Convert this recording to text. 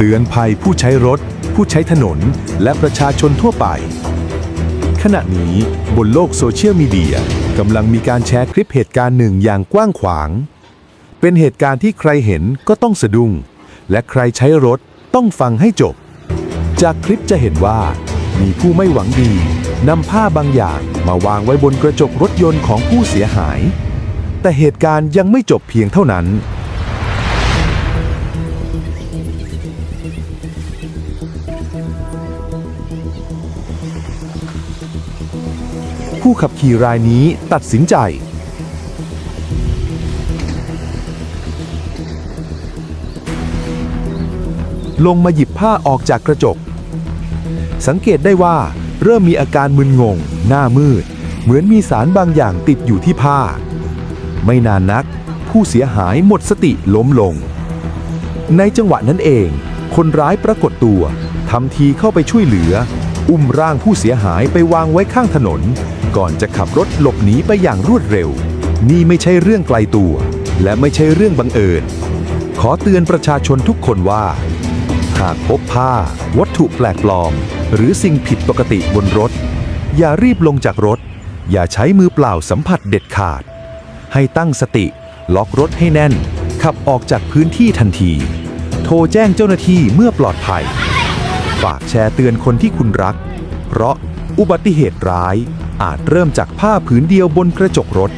เตือนภัยผู้ใช้รถ ผู้ใช้ถนน และประชาชนทั่วไป ขณะนี้บนโลกโซเชียลมีเดียกำลังมีการแชร์คลิปเหตุการณ์หนึ่งอย่างกว้างขวาง เป็นเหตุการณ์ที่ใครเห็นก็ต้องสะดุ้ง และใครใช้รถต้องฟังให้จบ จากคลิปจะเห็นว่า มีผู้ไม่หวังดีนำผ้าบางอย่างมาวางไว้บนกระจกรถยนต์ของผู้เสียหาย แต่เหตุการณ์ยังไม่จบเพียงเท่านั้น ผู้ขับขี่รายนี้ตัดสินใจ ลงมาหยิบผ้าออกจากกระจก สังเกตได้ว่าเริ่มมีอาการมึนงง หน้ามืด เหมือนมีสารบางอย่างติดอยู่ที่ผ้า ไม่นานนัก ผู้เสียหายหมดสติล้มลง ในจังหวะนั้นเอง คนร้ายปรากฏตัวทำทีเข้าไปช่วยเหลือ อุ้มร่างผู้เสียหายไปวางไว้ข้างถนน ก่อนจะขับรถหลบหนีไปอย่างรวดเร็ว นี่ไม่ใช่เรื่องไกลตัว และไม่ใช่เรื่องบังเอิญ ขอเตือนประชาชนทุกคนว่า หากพบผ้า วัตถุแปลกปลอม หรือสิ่งผิดปกติบนรถ อย่ารีบลงจากรถ อย่าใช้มือเปล่าสัมผัสเด็ดขาด ให้ตั้งสติ ล็อกรถให้แน่น ขับออกจากพื้นที่ทันที โทรแจ้งเจ้าหน้าที่เมื่อปลอดภัย ฝากแชร์เตือนคนที่คุณรัก เพราะ อุบัติเหตุร้าย อาจเริ่มจากผ้าผืนเดียวบนกระจกรถ